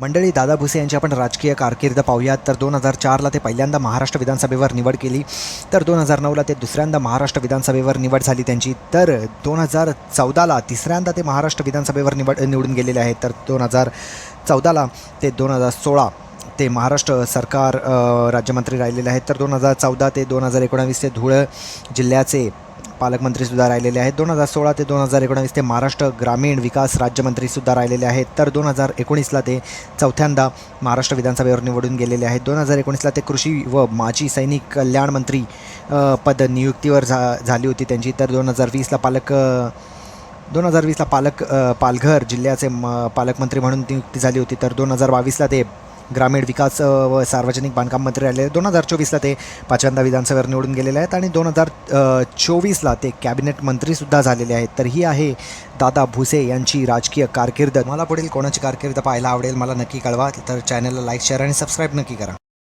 मंडळी दादा भुसे यांची आपण राजकीय कारकीर्द पाहूयात. तर दोन हजार चारला ते पहिल्यांदा महाराष्ट्र विधानसभेवर निवड केली. तर दोन हजार नऊला ते दुसऱ्यांदा महाराष्ट्र विधानसभेवर निवड झाली त्यांची. तर दोन हजार चौदाला तिसऱ्यांदा ते महाराष्ट्र विधानसभेवर निवड निवडून गेलेले आहेत. तर दोन हजार चौदाला ते दोन हजार सोळा ते महाराष्ट्र सरकार राज्यमंत्री राहिलेले आहेत. तर दोन हजार चौदा ते दोन हजार एकोणावीस ते धुळे जिल्ह्याचे पालकमंत्रीसुद्धा राहिलेले आहेत. दोन हजार सोळा ते दोन हजार एकोणावीस ते महाराष्ट्र ग्रामीण विकास राज्यमंत्रीसुद्धा राहिलेले आहेत. तर दोन हजार एकोणीसला ते चौथ्यांदा महाराष्ट्र विधानसभेवर निवडून गेलेले आहेत. दोन हजार एकोणीसला ते कृषी व माजी सैनिक कल्याण मंत्री पद नियुक्तीवर झा झाली होती त्यांची. तर दोन हजार वीसला पालक दोन हजार वीसला पालक पालघर जिल्ह्याचे म पालकमंत्री म्हणून नियुक्ती झाली होती. तर दोन हजार बावीसला ते ग्रामीण विकास व सार्वजनिक बांधकाम मंत्री राहिले. दोन हजार चोवीसला ते पाचव्यांदा विधानसभेवर निवडून गेलेले आहेत आणि दोन हजार चोवीसला ते कॅबिनेट मंत्रीसुद्धा झालेले आहेत. तर ही आहे दादा भुसे यांची राजकीय कारकीर्द. मला पुढील कोणाची कारकीर्द पाहायला आवडेल मला नक्की कळवा. तर चॅनलला लाईक शेअर आणि सबस्क्राईब नक्की करा.